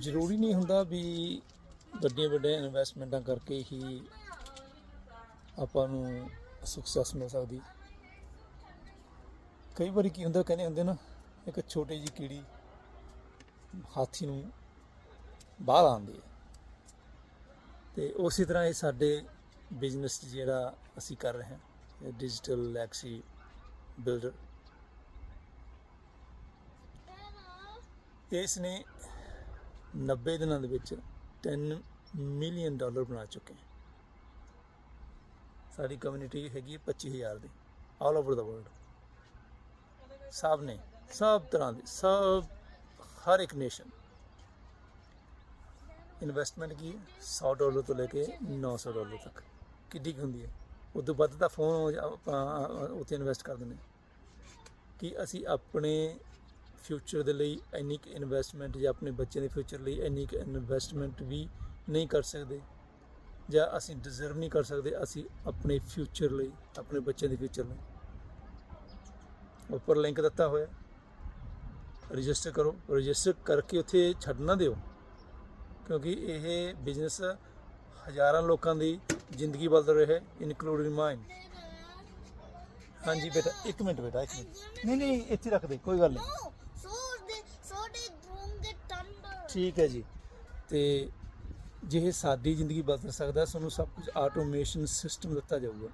ਜ਼ਰੂਰੀ ਨਹੀਂ ਹੁੰਦਾ ਵੀ ਵੱਡੀਆਂ ਵੱਡੀਆਂ ਇਨਵੈਸਟਮੈਂਟਾਂ ਕਰਕੇ ਹੀ ਆਪਾਂ ਨੂੰ ਸਕਸੈਸ ਮਿਲ ਸਕਦੀ। ਕਈ ਵਾਰੀ ਕੀ ਹੁੰਦਾ, ਕਹਿੰਦੇ ਹੁੰਦੇ ਨਾ, ਇੱਕ ਛੋਟੀ ਜਿਹੀ ਕੀੜੀ ਹਾਥੀ ਨੂੰ ਬਾਹਰ ਆਉਂਦੀ ਹੈ। ਤੇ ਉਸੇ ਤਰ੍ਹਾਂ ਇਹ ਸਾਡੇ ਬਿਜ਼ਨਸ ਜਿਹੜਾ ਅਸੀਂ ਕਰ ਰਹੇ ਹਾਂ ਡਿਜੀਟਲ ਲੈਕਸੀ ਬਿਲਡਰ ਇਸ ਨੇ 90 ਦਿਨਾਂ ਦੇ ਵਿੱਚ 10 ਮਿਲੀਅਨ ਡਾਲਰ ਬਣਾ ਚੁੱਕੇ ਹਾਂ। ਸਾਡੀ ਕਮਿਊਨਿਟੀ ਹੈਗੀ ਹੈ 25000 ਦੀ ਆਲ ਓਵਰ ਦਾ ਵਰਲਡ ਸਭ ਨੇ, ਸਭ ਤਰ੍ਹਾਂ ਦੇ, ਸਭ, ਹਰ ਇੱਕ ਨੇਸ਼ਨ ਇਨਵੈਸਟਮੈਂਟ ਕੀ ਹੈ? 100 ਡਾਲਰ ਤੋਂ ਲੈ ਕੇ 900 ਡਾਲਰ ਤੱਕ। ਕਿੱਡੀ ਕੁ ਹੁੰਦੀ ਹੈ? ਉਦੋਂ ਵੱਧ ਤਾਂ ਫੋਨ ਆਪਾਂ, ਉੱਥੇ ਇਨਵੈਸਟ ਕਰ ਦਿੰਦੇ ਕਿ ਅਸੀਂ ਆਪਣੇ ਫਿਊਚਰ ਦੇ ਲਈ ਇੰਨੀ ਕੁ ਇਨਵੈਸਟਮੈਂਟ ਜਾਂ ਆਪਣੇ ਬੱਚਿਆਂ ਦੇ ਫਿਊਚਰ ਲਈ ਇੰਨੀ ਕੁ ਇਨਵੈਸਟਮੈਂਟ ਵੀ ਨਹੀਂ ਕਰ ਸਕਦੇ ਜਾਂ ਅਸੀਂ ਡਿਜ਼ਰਵ ਨਹੀਂ ਕਰ ਸਕਦੇ ਅਸੀਂ ਆਪਣੇ ਫਿਊਚਰ ਲਈ, ਆਪਣੇ ਬੱਚਿਆਂ ਦੇ ਫਿਊਚਰ ਲਈ। ਉੱਪਰ ਲਿੰਕ ਦਿੱਤਾ ਹੋਇਆ। ਰਜਿਸਟਰ ਕਰੋ। ਰਜਿਸਟਰ ਕਰਕੇ ਉੱਥੇ ਛੱਡ ਨਾ ਦਿਓ। ਕਿਉਂਕਿ ਇਹ ਬਿਜ਼ਨਸ ਹਜ਼ਾਰਾਂ ਲੋਕਾਂ ਦੀ ਜ਼ਿੰਦਗੀ ਬਦਲ ਰਿਹਾ ਹੈ ਇਨਕਲੂਡਿੰਗ ਮਾਈਨ ਹਾਂਜੀ ਬੇਟਾ, ਇੱਕ ਮਿੰਟ ਬੇਟਾ, ਇੱਕ ਮਿੰਟ। ਨਹੀਂ ਨਹੀਂ, ਇੱਥੇ ਰੱਖ ਦੇ, ਕੋਈ ਗੱਲ ਨਹੀਂ। ਠੀਕ ਹੈ ਜੀ। ਤੇ ਜੇ ਇਹ ਸਾਡੀ ਜ਼ਿੰਦਗੀ ਬਦਲ ਸਕਦਾ ਸਾਨੂੰ ਸਭ ਕੁਝ ਆਟੋਮੇਸ਼ਨ ਸਿਸਟਮ ਦਿੱਤਾ ਜਾਊਗਾ।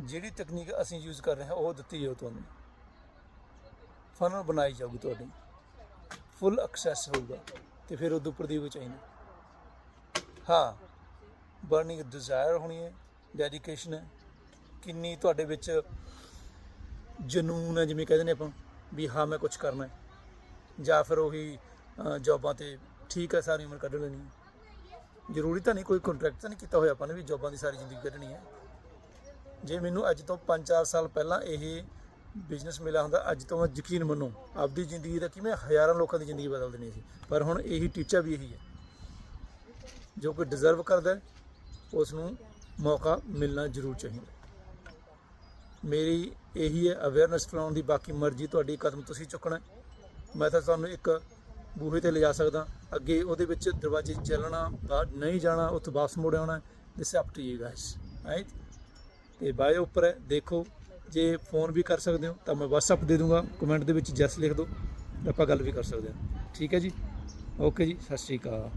ਜਿਹੜੀ ਤਕਨੀਕ ਅਸੀਂ ਯੂਜ਼ ਕਰ ਰਹੇ ਹਾਂ, ਉਹ ਦਿੱਤੀ ਜਾਊ ਤੁਹਾਨੂੰ। ਫਨਲ ਬਣਾਈ ਜਾਊਗੀ ਤੁਹਾਡੀ। ਫੁੱਲ ਐਕਸੈਸ ਹੋਊਗਾ। ਤੇ ਫਿਰ ਉਦੋਂ ਉੱਪਰ ਦੀ ਕੋਈ ਚਾਹੀਦਾ ਹਾਂ ਬਰਨਿੰਗ ਡਿਜ਼ਾਇਰ ਹੋਣੀ ਹੈ ਡੈਡੀਕੇਸ਼ਨ ਹੈ। ਕਿੰਨੀ ਤੁਹਾਡੇ ਵਿੱਚ ਜਨੂਨ ਹੈ, ਜਿਵੇਂ ਕਹਿੰਦੇ ਨੇ ਆਪਾਂ, ਵੀ ਹਾਂ, ਮੈਂ ਕੁਝ ਕਰਨਾ ਹੈ। ਜਾਂ ਫਿਰ ਉਹੀ ਅ, ਜੌਬਾਂ ਤੇ ਠੀਕ ਹੈ ਸਾਰੀ ਉਮਰ ਕੱਢ ਲੈਣੀ ਜ਼ਰੂਰੀ ਤਾਂ ਨਹੀਂ ਕੋਈ ਕੰਟਰੈਕਟ ਤਾਂ ਨਹੀਂ ਕੀਤਾ ਹੋਇਆ ਆਪਾਂ ਨੇ ਵੀ ਜੌਬਾਂ ਦੀ ਸਾਰੀ ਜ਼ਿੰਦਗੀ ਕੱਢਣੀ ਹੈ। ਜੇ ਮੈਨੂੰ ਅੱਜ ਤੋਂ 5-4 ਸਾਲ ਪਹਿਲਾਂ ਇਹ ਬਿਜ਼ਨਸ ਮਿਲਿਆ ਹੁੰਦਾ ਅੱਜ ਤੋਂ ਮੈਂ ਯਕੀਨ ਮੰਨੋ ਆਪਦੀ ਜ਼ਿੰਦਗੀ ਦਾ ਕਿਵੇਂ ਹਜ਼ਾਰਾਂ ਲੋਕਾਂ ਦੀ ਜ਼ਿੰਦਗੀ ਬਦਲ ਦੇਣੀ ਸੀ। ਪਰ ਹੁਣ ਇਹੀ ਟੀਚਾ ਵੀ ਇਹੀ ਹੈ। ਜੋ ਕੋਈ ਡਿਜ਼ਰਵ ਕਰਦਾ ਉਸ ਨੂੰ ਮੌਕਾ ਮਿਲਣਾ ਜ਼ਰੂਰ ਚਾਹੀਦਾ। ਮੇਰੀ ਇਹੀ ਹੈ ਅਵੇਅਰਨੈਸ ਫੈਲਾਉਣ ਦੀ ਬਾਕੀ ਮਰਜ਼ੀ ਤੁਹਾਡੀ ਕਦਮ ਤੁਸੀਂ ਚੁੱਕਣਾ ਮੈਂ ਤਾਂ ਤੁਹਾਨੂੰ ਇੱਕ ਬੂਹੇ ਤੇ ਲਿਜਾ ਸਕਦਾ। ਅੱਗੇ ਉਹਦੇ ਵਿੱਚ ਦਰਵਾਜ਼ੇ ਚੱਲਣਾ ਨਹੀਂ ਜਾਣਾ, ਉੱਥੋਂ ਵਾਪਸ ਮੁੜ ਆਉਣਾ। This up to you guys right ਤੇ ਬਾਇਓ ਉੱਪਰ ਹੈ, ਦੇਖੋ, ਜੇ ਫੋਨ ਵੀ ਕਰ ਸਕਦੇ ਹੋ, ਤਾਂ ਮੈਂ WhatsApp ਦੇ ਦੂੰਗਾ। ਕਮੈਂਟ ਦੇ ਵਿੱਚ ਜੈਸ ਲਿਖ ਦਿਓ, ਆਪਾਂ ਗੱਲ ਵੀ ਕਰ ਸਕਦੇ ਹਾਂ। ਠੀਕ ਹੈ ਜੀ? ਓਕੇ ਜੀ, ਸਤਿ ਸ਼੍ਰੀ ਅਕਾਲ।